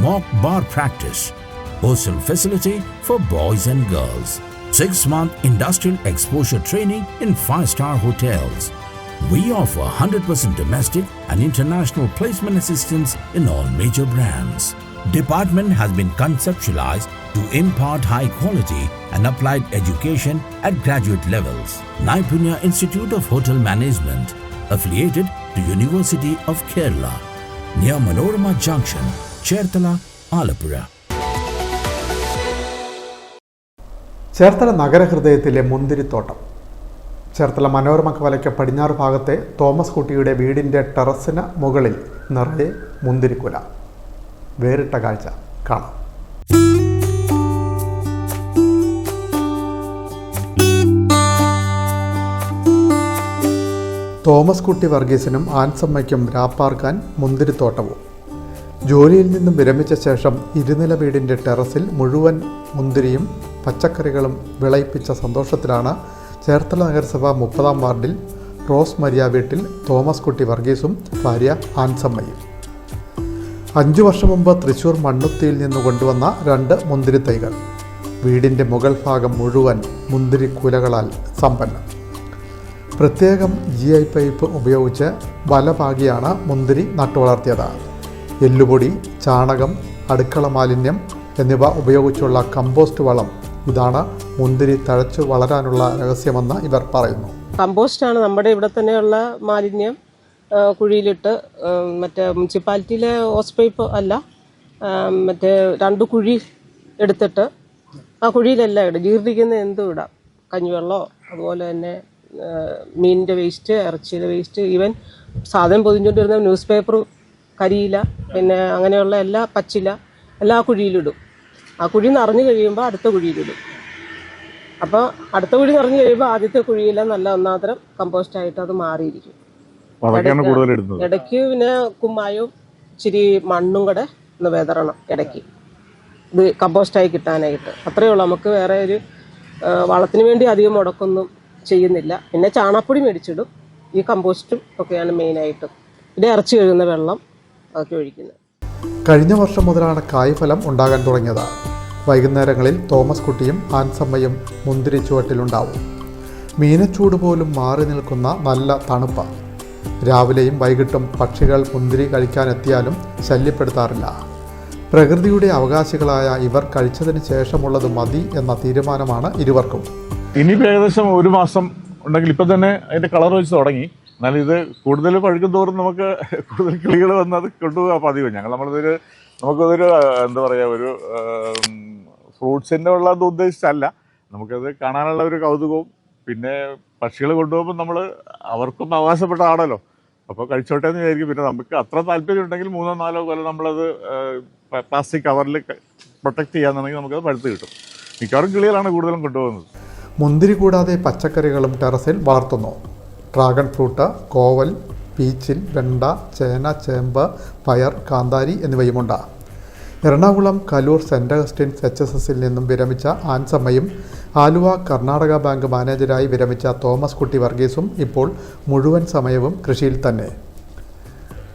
mock bar practice, hostel facility for boys and girls, six month industrial exposure training in five star hotels. We offer 100% domestic and international placement assistance in all major brands. Department has been conceptualized to impart high quality and applied education at graduate levels. Naipunya Institute of Hotel Management, affiliated to University of Kerala, near Manorama Junction, Chertala, Alappuzha. Cherthala നഗരഹൃദയത്തിലെ മുന്തിരിത്തോട്ടം. ചേർത്തല മനോരമ കവലയ്ക്ക് പടിഞ്ഞാറ് ഭാഗത്തെ Thomas കുട്ടിയുടെ വീടിന്റെ ടെറസിന് മുകളിൽ നിറയെ മുന്തിരിക്കുല. വേറിട്ട കാഴ്ച കാണാം. തോമസ് കുട്ടി വർഗീസിനും ആൻസമ്മയ്ക്കും രാപ്പാർക്കാൻ മുന്തിരിത്തോട്ടവും. ജോലിയിൽ നിന്നും വിരമിച്ച ശേഷം ഇരുനില വീടിന്റെ ടെറസിൽ മുഴുവൻ മുന്തിരിയും പച്ചക്കറികളും വിളയിപ്പിച്ച സന്തോഷത്തിലാണ് ചേർത്തല നഗരസഭ മുപ്പതാം വാർഡിൽ റോസ് മരിയ വീട്ടിൽ തോമസ് കുട്ടി വർഗീസും ഭാര്യ ആൻസമ്മയും. അഞ്ചു വർഷം മുമ്പ് തൃശൂർ മണ്ണുത്തിയിൽ നിന്ന് കൊണ്ടുവന്ന രണ്ട് മുന്തിരി തൈകൾ. വീടിന്റെ മുകൾ ഭാഗം മുഴുവൻ മുന്തിരി കുലകളാൽ സമ്പന്നം. പ്രത്യേകം ജി ഐ പൈപ്പ് ഉപയോഗിച്ച് വലഭാഗിയാണ് മുന്തിരി നട്ടുവളർത്തിയത്. എല്ലുപൊടി ചാണകം അടുക്കള മാലിന്യം എന്നിവ ഉപയോഗിച്ചുള്ള കമ്പോസ്റ്റ് വളം ഇതാണ് മുന്തിരി തഴച്ചു വളരാനുള്ള രഹസ്യമെന്ന് ഇവർ പറയുന്നു. കമ്പോസ്റ്റാണ് നമ്മുടെ ഇവിടെ തന്നെയുള്ള മാലിന്യം. കുഴിയിലിട്ട് മറ്റേ മുനിസിപ്പാലിറ്റിയിലെ ഹോസ് പൈപ്പ് അല്ല മറ്റേ രണ്ട് കുഴി എടുത്തിട്ട് ആ കുഴിയിലെല്ലാം ഇടും. ജീർണിക്കുന്ന എന്തും ഇടാം. കഞ്ഞിവെള്ളമോ അതുപോലെ തന്നെ മീനിന്റെ വേസ്റ്റ് ഇറച്ചിയുടെ വേസ്റ്റ് ഈവൻ സാധനം പൊതിഞ്ഞുകൊണ്ടിരുന്ന ന്യൂസ് പേപ്പർ കരിയില പിന്നെ അങ്ങനെയുള്ള എല്ലാ പച്ചില എല്ലാ കുഴിയിലിടും. ആ കുഴി നിറഞ്ഞു കഴിയുമ്പോൾ അടുത്ത കുഴിയിലിടും. അപ്പോൾ അടുത്ത കുഴി നിറഞ്ഞു കഴിയുമ്പോൾ ആദ്യത്തെ കുഴിയില നല്ല ഒന്നാന്തരം കമ്പോസ്റ്റ് ആയിട്ട് അത് മാറിയിരിക്കും. ഇടയ്ക്ക് പിന്നെ കുമ്മായവും ഇച്ചിരി മണ്ണും കൂടെ ഒന്ന് വിതറണം ഇടയ്ക്ക്. ഇത് കമ്പോസ്റ്റായി കിട്ടാനായിട്ട്. അത്രയേ ഉള്ളൂ. നമുക്ക് വേറെ ഒരു വളത്തിന് വേണ്ടി അധികം മുടക്കൊന്നും ചെയ്യുന്നില്ല. പിന്നെ ചാണകപ്പൊടി മേടിച്ചിടും. ഈ കമ്പോസ്റ്റും ഒക്കെയാണ് മെയിനായിട്ടും പിന്നെ ഇറച്ചി കഴുകുന്ന വെള്ളം. അതൊക്കെ ഒഴിക്കുന്നത്. കഴിഞ്ഞ വർഷം മുതലാണ് കായ്ഫലം ഉണ്ടാകാൻ തുടങ്ങിയത്. വൈകുന്നേരങ്ങളിൽ തോമസ് കുട്ടിയും ആൻസമ്മയും മുന്തിരി ചുവട്ടിലുണ്ടാവും. മീനച്ചൂട് പോലും മാറി നിൽക്കുന്ന നല്ല തണുപ്പ്. രാവിലെയും വൈകിട്ടും പക്ഷികൾ മുന്തിരി കഴിക്കാനെത്തിയാലും ശല്യപ്പെടുത്താറില്ല. പ്രകൃതിയുടെ അവകാശികളായ ഇവർ കഴിച്ചതിന് ശേഷമുള്ളത് മതി എന്ന തീരുമാനമാണ് ഇരുവർക്കും. ഇനിയിപ്പോൾ ഏകദേശം ഒരു മാസം ഉണ്ടെങ്കിൽ ഇപ്പം തന്നെ അതിന്റെ കളർ വെച്ച് തുടങ്ങി. എന്നാൽ ഇത് കൂടുതൽ പഴുക്കും തോറും നമുക്ക് കൂടുതൽ കിളികൾ വന്ന് അത് കൊണ്ടുപോകാൻ പതിവ്. ഞങ്ങൾ നമ്മളിതൊരു നമുക്കതൊരു എന്താ പറയുക ഒരു ഫ്രൂട്ട്സിന്റെ ഉള്ളത് ഉദ്ദേശിച്ചല്ല. നമുക്കത് കാണാനുള്ള ഒരു കൗതുകവും പിന്നെ പക്ഷികൾ കൊണ്ടുപോകുമ്പോൾ നമ്മൾ അവർക്കും അവകാശപ്പെട്ടതാണല്ലോ. അപ്പോൾ കഴിച്ചോട്ടെ എന്ന് വിചാരിക്കും. പിന്നെ നമുക്ക് അത്ര താല്പര്യം ഉണ്ടെങ്കിൽ മൂന്നോ നാലോ കൊല്ലം നമ്മളത് പ്ലാസ്റ്റിക് കവറിൽ പ്രൊട്ടക്റ്റ് ചെയ്യാന്നുണ്ടെങ്കിൽ നമുക്കത് പഴുത്ത് കിട്ടും. മിക്കവാറും കിളികളാണ് കൂടുതലും കൊണ്ടുപോകുന്നത്. മുന്തിരി കൂടാതെ പച്ചക്കറികളും ടെറസിൽ വളർത്തുന്നു ഡ്രാഗൺ ഫ്രൂട്ട് കോവൽ പീച്ചിൽ വെണ്ട ചേന ചേമ്പ് പയർ കാന്താരി എന്നിവയുമുണ്ട്. Ernakulam Kaloor saint Augustine's H S എസിൽ നിന്നും വിരമിച്ച ആൻസമ്മയും ആലുവ കർണാടക ബാങ്ക് മാനേജരായി വിരമിച്ച തോമസ് കുട്ടി വർഗീസും ഇപ്പോൾ മുഴുവൻ സമയവും കൃഷിയിൽ തന്നെ.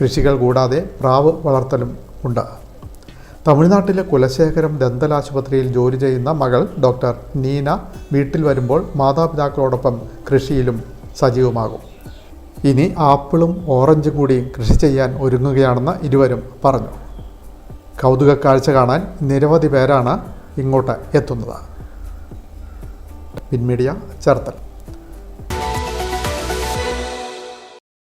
കൃഷികൾ കൂടാതെ പ്രാവ് വളർത്തലും ഉണ്ട്. തമിഴ്നാട്ടിലെ കുലശേഖരം ദന്തൽ ആശുപത്രിയിൽ ജോലി ചെയ്യുന്ന മകൾ ഡോക്ടർ നീന വീട്ടിൽ വരുമ്പോൾ മാതാപിതാക്കളോടൊപ്പം കൃഷിയിലും സജീവമാകും. ഇനി ആപ്പിളും ഓറഞ്ചും കൂടി കൃഷി ചെയ്യാൻ ഒരുങ്ങുകയാണെന്ന് ഇരുവരും പറഞ്ഞു. കൗതുക കാഴ്ച കാണാൻ നിരവധി പേരാണ് ഇങ്ങോട്ട് എത്തുന്നത്. പിൻമീഡിയ ചേർത്തൽ.